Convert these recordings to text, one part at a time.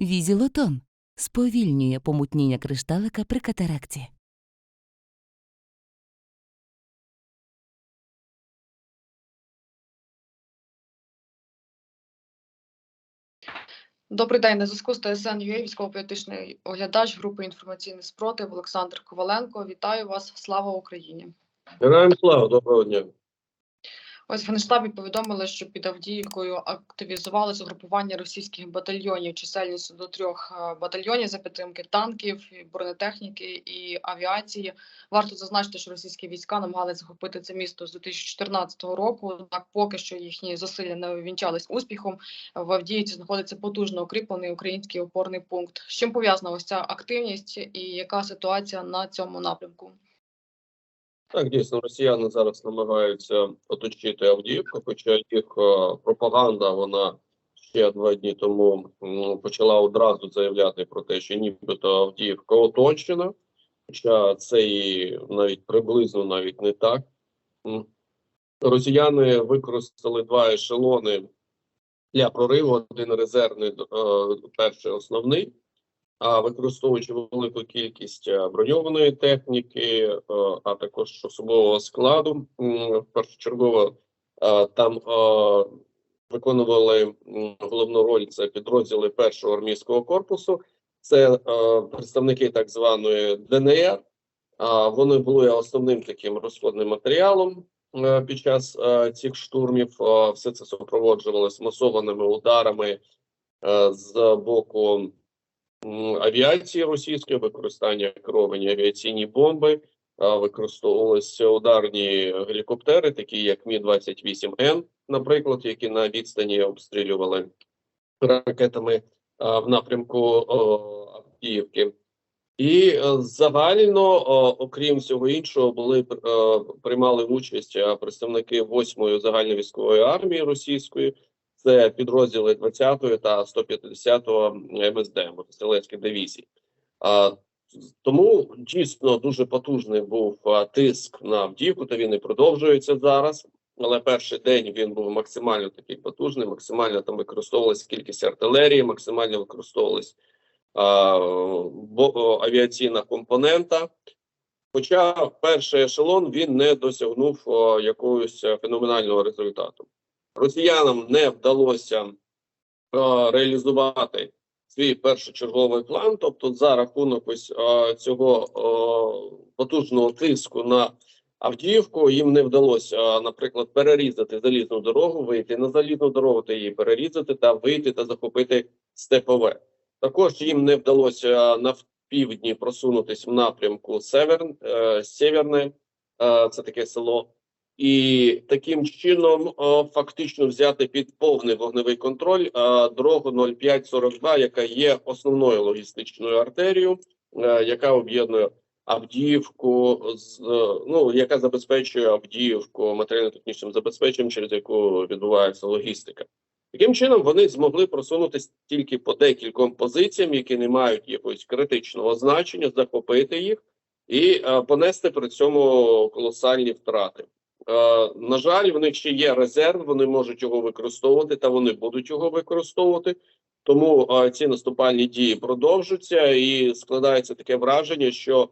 Візілотон сповільнює помутніння кришталика при катаракті. Добрий день. На зв'язку з ТСН ЮА військово-політичний оглядач групи інформаційний спротив Олександр Коваленко. Вітаю вас. Слава Україні! Героям слава, доброго дня. Ось в Генштабі повідомили, що під Авдіївкою активізувалися групування російських батальйонів чисельністю до трьох е, батальйонів за підтримки танків, бронетехніки і авіації. Варто зазначити, що російські війська намагалися захопити це місто з 2014 року. Однак поки що їхні зусилля не увінчались успіхом. В Авдіївці знаходиться потужно укріплений український опорний пункт. З чим пов'язана ось ця активність і яка ситуація на цьому напрямку? Так, дійсно, росіяни зараз намагаються оточити Авдіївку, хоча їх е, пропаганда, вона ще два дні тому почала одразу заявляти про те, що нібито Авдіївка оточена, хоча це і навіть приблизно навіть не так. Росіяни використали два ешелони для прориву: один резервний, е, перший основний. А використовуючи велику кількість е, броньованої техніки, е, а також особового складу, першочергово е, там виконували головну роль це підрозділи першого армійського корпусу, це представники так званої ДНР. А Вони були основним таким розходним матеріалом під час цих штурмів. Е, Все це супроводжувалось масованими ударами з боку авіації російської, використання керовані авіаційні бомби, використовувалися ударні гелікоптери, такі як Мі 28 Н, наприклад, які на відстані обстрілювали ракетами в напрямку Авдіївки. І е, загально, окрім всього іншого, були е, приймали участь представники 8-ї загальновійськової армії російської, це підрозділи 20-ї та 150-го МСД мотострілецьких дивізій. А, тому дійсно дуже потужний був тиск на Авдіївку, та він і продовжується зараз. Але перший день він був максимально такий потужний, максимально там використовувалась кількість артилерії, максимально бо, авіаційна компонента. Хоча перший ешелон він не досягнув якогось феноменального результату. Росіянам не вдалося е, реалізувати свій першочерговий план, тобто за рахунок ось е, цього е, потужного тиску на Авдіївку, їм не вдалося, наприклад, перерізати залізну дорогу, вийти на залізну дорогу та її перерізати, та вийти та захопити степове. Також їм не вдалося на півдні просунутись в напрямку Север, е, Северне, е, це таке село. І таким чином фактично взяти під повний вогневий контроль е, дорогу 0542, яка є основною логістичною артерією, е, яка об'єднує Авдіївку е, ну яка забезпечує Авдіївку матеріально-технічним забезпеченням, через яку відбувається логістика. Таким чином вони змогли просунутися тільки по декільком позиціям, які не мають якогось критичного значення, захопити їх і е, понести при цьому колосальні втрати. Е, на жаль, в них ще є резерв, вони можуть його використовувати та вони будуть його використовувати. Тому е, ці наступальні дії продовжуються, і складається таке враження, що е,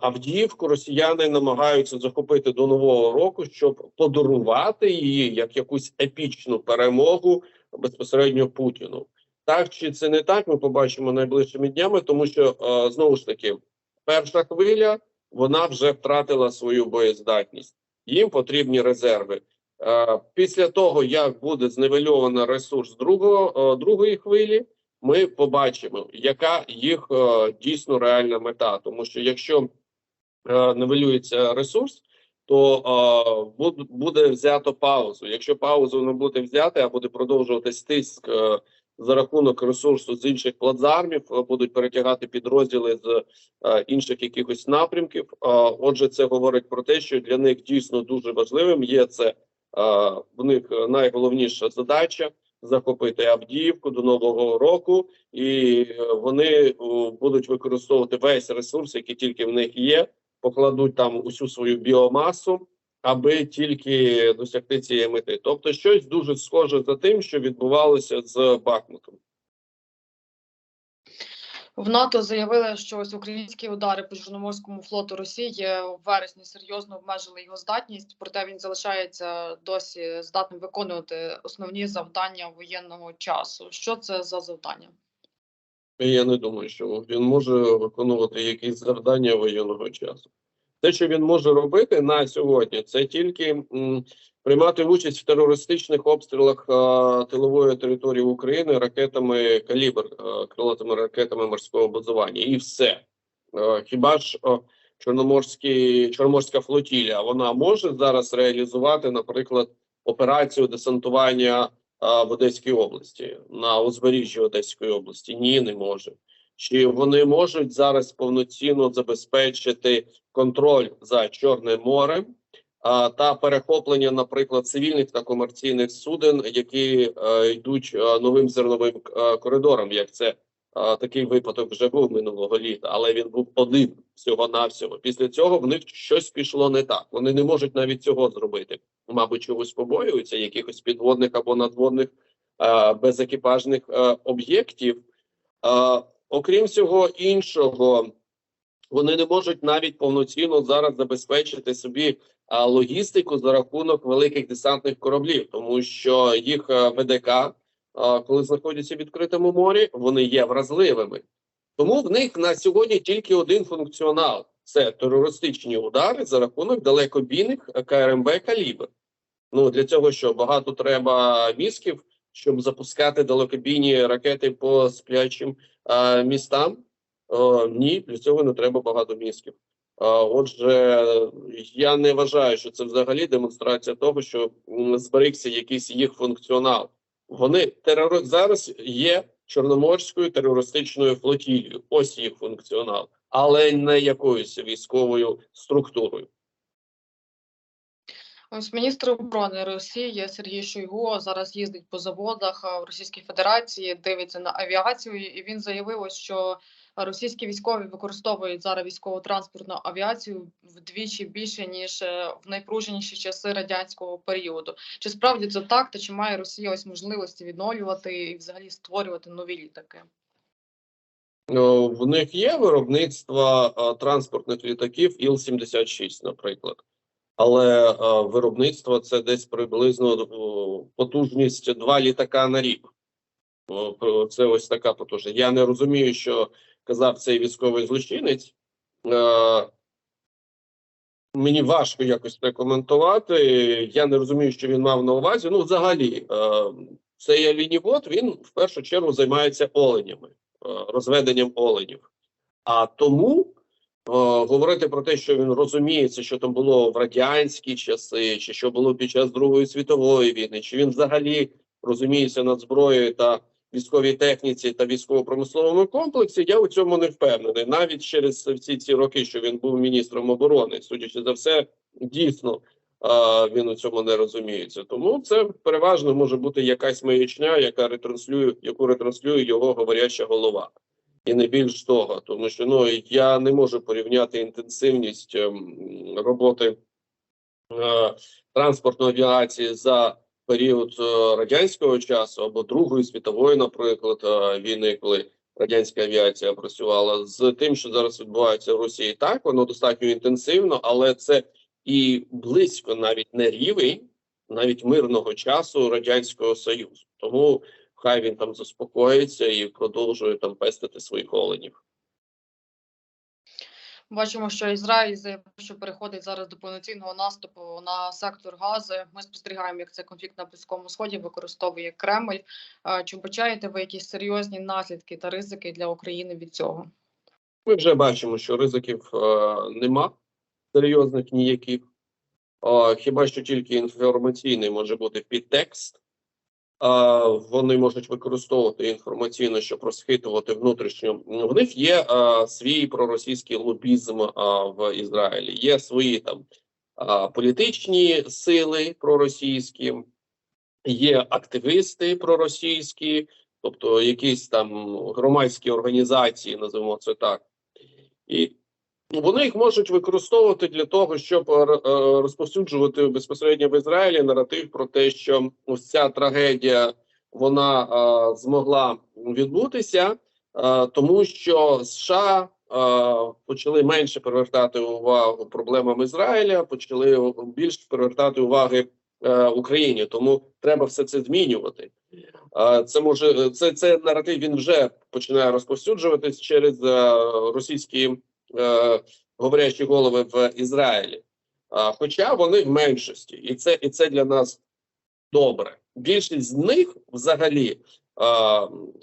Авдіївку росіяни намагаються захопити до нового року, щоб подарувати її як якусь епічну перемогу безпосередньо Путіну. Так чи це не так? Ми побачимо найближчими днями, тому що знову ж таки перша хвиля вона вже втратила свою боєздатність їм потрібні резерви. Е, Після того, як буде зневельовано ресурс другого, е, другої хвилі, ми побачимо, яка їх е, дійсно реальна мета. Тому що якщо нивелюється ресурс, то буде взято паузу. Якщо паузу не буде взяти, а буде продовжуватись тиск за рахунок ресурсу з інших плацдармів, е, будуть перетягати підрозділи з е, інших якихось напрямків. Отже, це говорить про те, що для них дійсно дуже важливим є це е, в них найголовніша задача захопити Авдіївку до нового року, і вони будуть використовувати весь ресурс, який тільки в них є, покладуть там усю свою біомасу. Аби тільки досягти цієї мети, тобто щось дуже схоже за тим, що відбувалося з Бахмутом. В НАТО заявили, що ось українські удари по Чорноморському флоту Росії в вересні серйозно обмежили його здатність, проте він залишається досі здатним виконувати основні завдання воєнного часу. Що це за завдання? Я не думаю, що він може виконувати якісь завдання воєнного часу. Те, що він може робити на сьогодні, це тільки приймати участь в терористичних обстрілах а, тилової території України ракетами калібр, а, крилатими ракетами морського базування, і все. А, хіба ж а, Чорноморський Чорноморська флотілія вона може зараз реалізувати, наприклад, операцію десантування в Одеській області на узбережжі Одеської області? Ні, не може. Чи вони можуть зараз повноцінно забезпечити контроль за Чорним морем а, та перехоплення, наприклад, цивільних та комерційних суден, які е, йдуть е, новим зерновим е, коридором, як це е, такий випадок вже був минулого літа, але він був один всього навсього. Після цього в них щось пішло не так. Вони не можуть навіть цього зробити. Мабуть, чогось побоюються, якихось підводних або надводних е, безекіпажних е, об'єктів. Е, окрім всього іншого, вони не можуть навіть повноцінно зараз забезпечити собі логістику за рахунок великих десантних кораблів, тому що їх а, ВДК, коли знаходяться в відкритому морі, вони є вразливими. Тому в них на сьогодні тільки один функціонал: це терористичні удари за рахунок далекобійних КРМБ калібр. Ну для цього що багато треба мізків, щоб запускати далекобійні ракети по сплячим містам. Е, ні, для цього не треба багато мізків. Е, отже, я не вважаю, що це взагалі демонстрація того, що зберігся якийсь їх функціонал. Вони терори... зараз є чорноморською терористичною флотілією. Ось їх функціонал, але не якоюсь військовою структурою. Ось міністр оборони Росії Сергій Шойгу зараз їздить по заводах е, в Російській Федерації, дивиться на авіацію, і він заявив, що російські військові використовують зараз військово-транспортну авіацію вдвічі більше ніж е, в найпруженіші часи радянського періоду. Чи справді це так, та чи має Росія ось можливості відновлювати і взагалі створювати нові літаки? Е, В них є виробництво е, транспортних літаків Іл-76, наприклад. Але е, виробництво це десь приблизно е, потужність два літака на рік. Це ось така потужність. Я не розумію, що казав цей військовий злочинець. Е, Мені важко якось це коментувати. Я не розумію, що він мав на увазі. Ну, взагалі, е, цей лінівод він в першу чергу займається оленями, е, розведенням оленів. А тому говорити про те, що він розуміється, що там було в радянські часи, чи що було під час Другої світової війни, чи він взагалі розуміється над зброєю та військовій техніці та військово-промисловому комплексі, я у цьому не впевнений. Навіть через всі ці роки, що він був міністром оборони, судячи за все, дійсно він у цьому не розуміється. Тому це переважно може бути якась маячня, яка ретранслює, яку ретранслює його говоряща голова. І не більш того, тому що ну я не можу порівняти інтенсивність ем, роботи е, транспортної авіації за період е, радянського часу або Другої світової, наприклад, е, війни, коли радянська авіація працювала з тим, що зараз відбувається в Росії, так воно достатньо інтенсивно, але це і близько навіть не рівень навіть мирного часу радянського союзу. Тому хай він там заспокоїться і продовжує там пестити своїх оленів. Бачимо, що Ізраїль заявив, що переходить зараз до повноцінного наступу на сектор Гази. Ми спостерігаємо, як цей конфлікт на Близькому Сході використовує Кремль. Чи вбачаєте ви якісь серйозні наслідки та ризики для України від цього? Ми вже бачимо, що ризиків е, нема серйозних ніяких. Е, хіба що тільки інформаційний може бути підтекст. Вони можуть використовувати інформаційно, щоб розхитувати внутрішньо. В них є свій проросійський лобізм в Ізраїлі, є свої там політичні сили проросійські, є активісти проросійські, тобто якісь там громадські організації, називаємо це так. І вони їх можуть використовувати для того, щоб е, е, розповсюджувати безпосередньо в Ізраїлі наратив про те, що ось ця трагедія вона е, змогла відбутися тому що США почали менше привертати увагу проблемам Ізраїля, почали більш привертати уваги Україні. Тому треба все це змінювати. Це може це, це наратив. Він вже починає розповсюджуватись через російські е, говорячі голови в Ізраїлі. Хоча вони в меншості, і це і це для нас добре. Більшість з них взагалі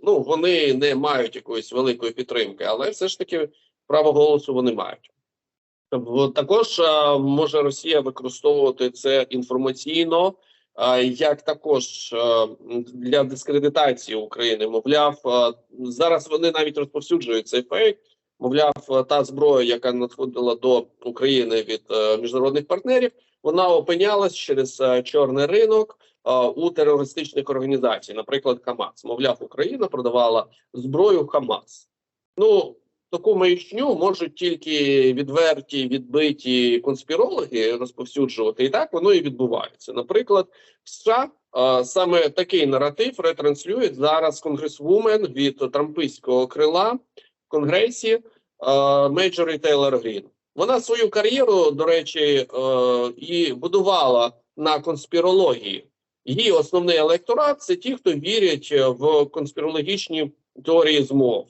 ну вони не мають якоїсь великої підтримки, але все ж таки право голосу вони мають. Тобто, Також може Росія використовувати це інформаційно, як також для дискредитації України. Мовляв, зараз вони навіть розповсюджують цей фейк. Мовляв, та зброя, яка надходила до України від е, міжнародних партнерів, вона опинялась через е, чорний ринок е, у терористичних організацій, наприклад, Хамас. Мовляв, Україна продавала зброю Хамас. Ну таку маячню можуть тільки відверті, відбиті конспірологи розповсюджувати, і так воно і відбувається. Наприклад, в США саме такий наратив ретранслює зараз конгресвумен від трампійського крила в конгресі. Мейджори Тейлор Грін. Вона свою кар'єру, до речі, е, і будувала на конспірології. Її основний електорат це ті, хто вірять в конспірологічні теорії змов.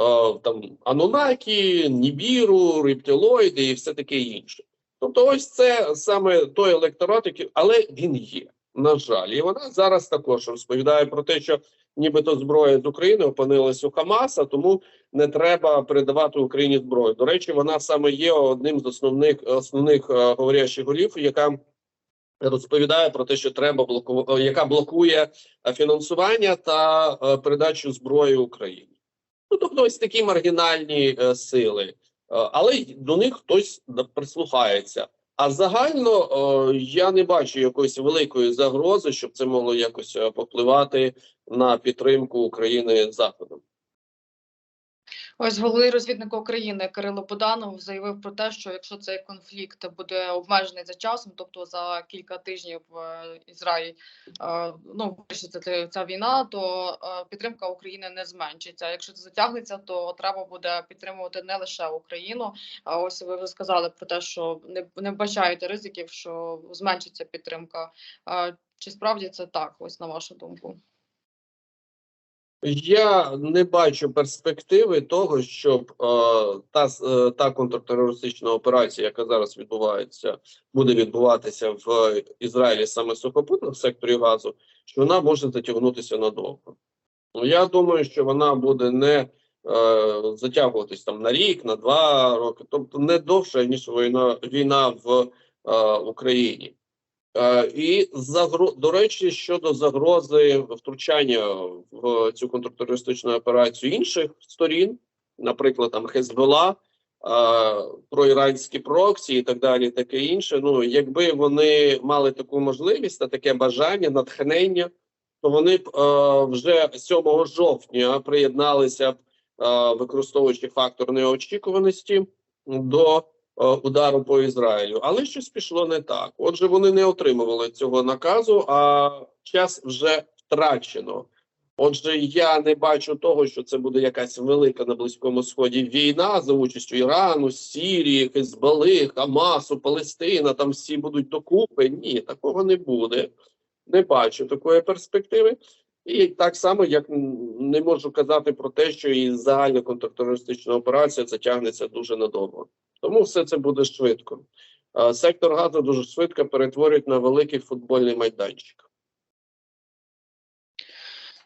Е, там Анунакі, Нібіру, рептилоїди і все таке інше. Тобто, ось це саме той електорат, який, але він є, на жаль, і вона зараз також розповідає про те, що нібито зброя з України опинилась у Хамаса, тому не треба передавати Україні зброю. До речі, вона саме є одним з основних основних е, говорящих голів, яка розповідає про те, що треба блоку... е, яка блокує е, фінансування та передачу зброї Україні. Ну тобто, ось такі маргінальні сили, але до них хтось прислухається. А загально я не бачу якоїсь великої загрози, щоб це могло якось е, попливати на підтримку України заходом. Ось головний розвідник України Кирило Буданов заявив про те, що якщо цей конфлікт буде обмежений за часом, тобто за кілька тижнів е, Ізраїль е, ну вирішиться ця- війна, то е, підтримка України не зменшиться. Якщо це затягнеться, то треба буде підтримувати не лише Україну. А ось ви вже сказали про те, що не, не вбачаєте ризиків, що зменшиться підтримка. Чи справді це так? Ось на вашу думку? Я не бачу перспективи того, щоб е, та е, та контртерористична операція, яка зараз відбувається, буде відбуватися в Ізраїлі саме сухопутно в секторі газу, що вона може затягнутися надовго. Ну, Я думаю, що вона буде не е, затягуватись там на рік, на два роки, тобто не довше ніж війна війна в е, Україні. Е, І загро... до речі, щодо загрози втручання в цю контртерористичну операцію інших сторін, наприклад, там Хезбола, е, проіранські проксі і так далі, таке інше. Ну, якби вони мали таку можливість та таке бажання, натхнення, то вони б е, вже 7 жовтня приєдналися б, використовуючи фактор неочікуваності до удару по Ізраїлю, але щось пішло не так. Отже, вони не отримували цього наказу, а час вже втрачено. Отже, я не бачу того, що це буде якась велика на близькому сході війна за участю Ірану, Сірії, Хезболи, Хамасу, Палестина. Там всі будуть докупи. Ні, такого не буде. Не бачу такої перспективи. І так само, як не можу казати про те, що і загальна контртерористична операція затягнеться дуже надовго. Тому все це буде швидко. Сектор газу дуже швидко перетворюють на великий футбольний майданчик.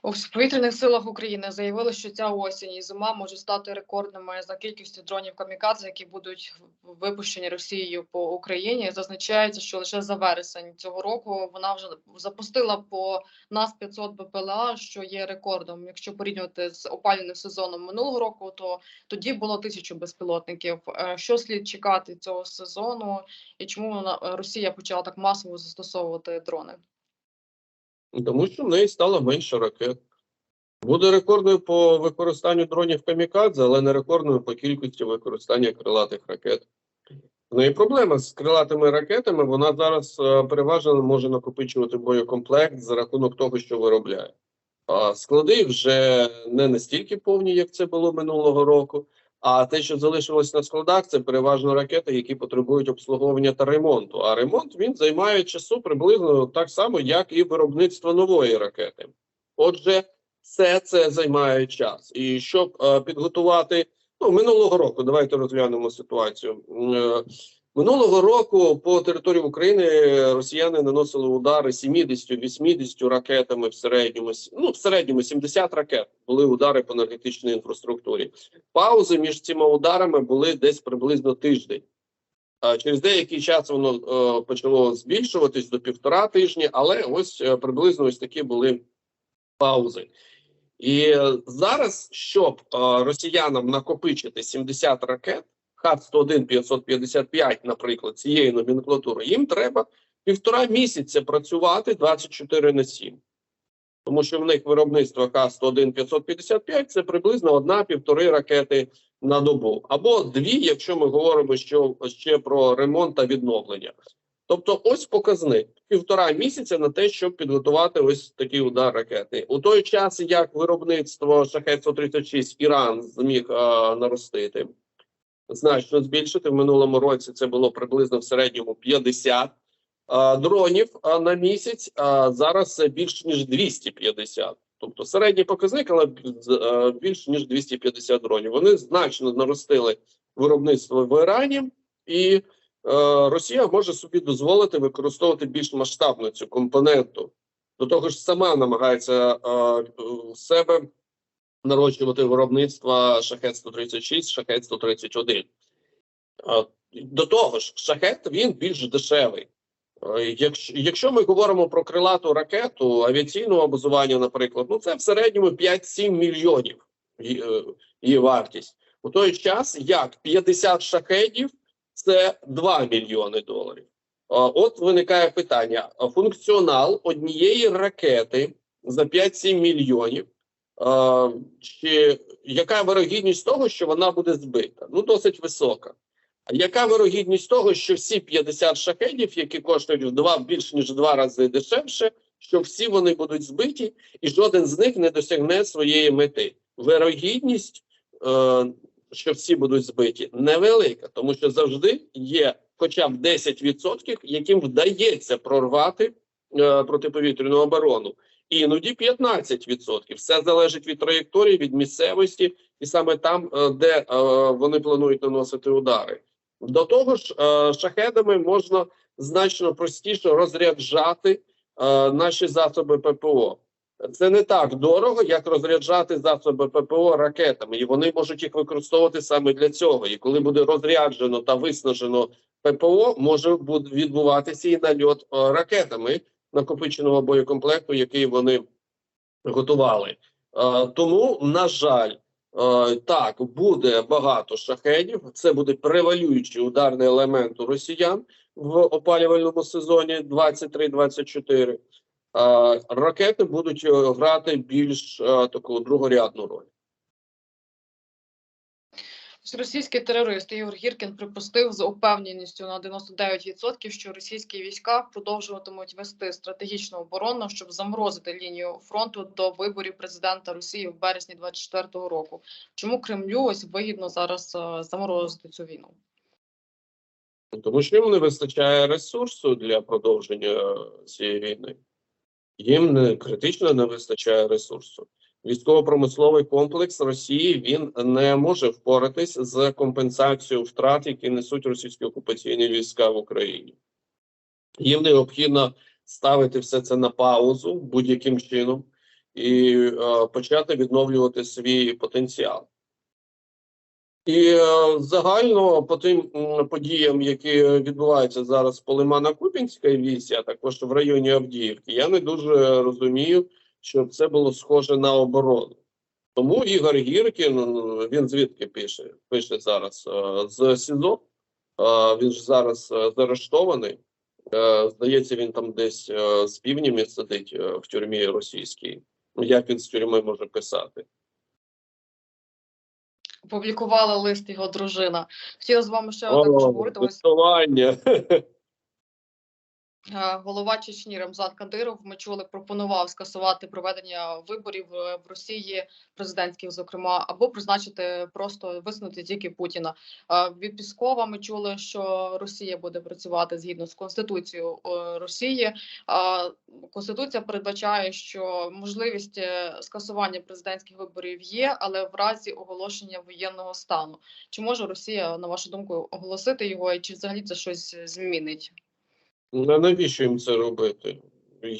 У повітряних силах України заявили, що ця осінь і зима можуть стати рекордними за кількістю дронів камікадзе, які будуть випущені Росією по Україні. Зазначається, що лише за вересень цього року вона вже запустила по нас 500 БПЛА, що є рекордом. Якщо порівнювати з опалювальним сезоном минулого року, то тоді було тисячу безпілотників. Е, Що слід чекати цього сезону, і чому Росія почала так масово застосовувати дрони? Тому що в неї стало менше ракет. Буде рекордною по використанню дронів камікадзе, але не рекордною по кількості використання крилатих ракет. В неї проблема з крилатими ракетами. Вона зараз е, переважно може накопичувати боєкомплект за рахунок того, що виробляє. А склади вже не настільки повні, як це було минулого року. А те, що залишилось на складах, це переважно ракети, які потребують обслуговування та ремонту. А ремонт він займає часу приблизно так само, як і виробництво нової ракети. Отже, все це займає час. І щоб е, підготувати ну, минулого року, давайте розглянемо ситуацію. Е, Минулого року по території України росіяни наносили удари 70-80 ракетами в середньому. Ну, в середньому 70 ракет були удари по енергетичній інфраструктурі. Паузи між цими ударами були десь приблизно тиждень. Через деякий час воно е, почало збільшуватись до півтора тижні, але ось е, приблизно ось такі були паузи. І е, зараз, щоб росіянам накопичити 70 ракет, Х-101 555, наприклад, цієї номенклатури, їм треба півтора місяця працювати 24 на 7. Тому що в них виробництво Х-101 555 це приблизно одна-півтори ракети на добу. Або дві, якщо ми говоримо що, ще про ремонт та відновлення. Тобто, ось показник півтора місяця на те, щоб підготувати ось такий удар ракети. У той час, як виробництво шахет 136 Іран зміг а, наростити, значно збільшити в минулому році. Це було приблизно в середньому 50 а, дронів а, на місяць. А зараз це більш ніж 250. Тобто середній показник, але з- е, більш ніж 250 дронів. Вони значно наростили виробництво в Ірані, і е, Росія може собі дозволити використовувати більш масштабно цю компоненту. До того ж, сама намагається е, себе нарощувати виробництво шахет 136, шахет 131. Е, До того ж, шахет він більш дешевий. Якщо, якщо ми говоримо про крилату ракету авіаційного базування, наприклад, ну це в середньому 5-7 мільйонів її, е, вартість. У той час як 50 шахедів це 2 мільйони доларів. От виникає питання: функціонал однієї ракети за 5-7 мільйонів. Чи яка вирогідність того, що вона буде збита? Ну, досить висока. А яка вирогідність того, що всі 50 шахедів, які коштують в два більш ніж два рази дешевше, що всі вони будуть збиті, і жоден з них не досягне своєї мети? Вирогідність, е, що всі будуть збиті, невелика, тому що завжди є хоча б 10%, яким вдається прорвати е, протиповітряну оборону. Іноді 15%. Все залежить від траєкторії, від місцевості, і саме там, е, де е, вони планують наносити удари. До того ж, е, шахедами можна значно простіше розряджати наші засоби ППО. Це не так дорого, як розряджати засоби ППО ракетами, і вони можуть їх використовувати саме для цього. І коли буде розряджено та виснажено ППО, може відбуватися і нальот ракетами накопиченого боєкомплекту, який вони готували. Е, Тому, на жаль, е, так буде багато шахедів. Це буде превалюючий ударний елемент у росіян в опалювальному сезоні 23-24. Е, Ракети будуть грати більш таку другорядну роль. Російський терорист Ігор Гіркін припустив з упевненістю на 99%, що російські війська продовжуватимуть вести стратегічну оборону, щоб заморозити лінію фронту до виборів президента Росії в березні 2024 року. Чому Кремлю ось вигідно зараз е, заморозити цю війну? Тому що їм не вистачає ресурсу для продовження цієї війни. Їм критично не вистачає ресурсу. Військово-промисловий комплекс Росії він не може впоратись з компенсацією втрат, які несуть російські окупаційні війська в Україні. Їм необхідно ставити все це на паузу будь-яким чином і е, почати відновлювати свій потенціал. І е, загально по тим подіям, які відбуваються зараз по Лимана-Купінській вісі, а також в районі Авдіївки, я не дуже розумію, щоб це було схоже на оборону. Тому Ігор Гіркін, він звідки пише? Пише зараз е, з СІЗО. Е, Він ж зараз е, заарештований. Здається, він там десь з півнями сидить в тюрмі російській. Ну, Як він з тюрми може писати? Опублікувала лист його дружина. Хотіла з вами ще О, говорити. Ось тестування. Е, Голова Чечні Рамзан Кадиров, ми чули, пропонував скасувати проведення виборів е, в Росії, президентських, зокрема, або призначити просто висунути тільки Путіна. Е, Від Піскова ми чули, що Росія буде працювати згідно з конституцією е, Росії. Конституція передбачає, що можливість е, скасування президентських виборів є, але в разі оголошення воєнного стану. Чи може Росія, на вашу думку, оголосити його, і чи взагалі це щось змінить? А навіщо їм це робити?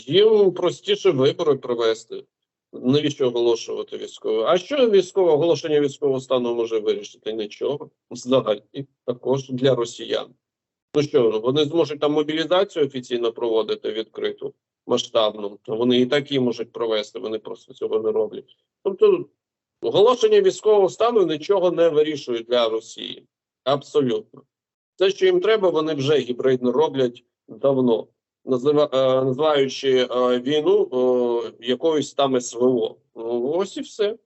Їм простіше вибори провести. Навіщо оголошувати військове? А що військове оголошення військового стану може вирішити? Нічого. Взагалі, також для росіян. Ну що, вони зможуть там мобілізацію офіційно проводити відкриту, масштабну. Вони і так її можуть провести, вони просто цього не роблять. Тобто, оголошення військового стану нічого не вирішує для Росії. Абсолютно. Те, що їм треба, вони вже гібридно роблять давно, е, називаючи е, війну е, якоюсь там СВО. Ось і все.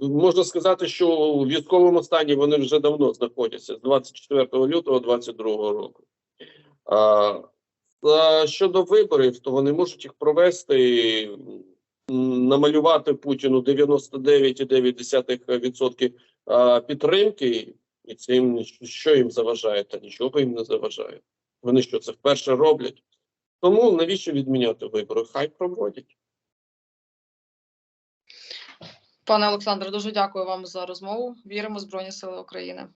Можна сказати, що у військовому стані вони вже давно знаходяться з 24 лютого 2022 року. Щодо виборів, то вони можуть їх провести, намалювати Путіну 99,9% а, підтримки, і це їм що їм заважає? Та нічого їм не заважає. Вони що це вперше роблять? Тому навіщо відміняти вибори? Хай проводять. Пане Олександре, дуже дякую вам за розмову. Віримо в Збройні Сили України.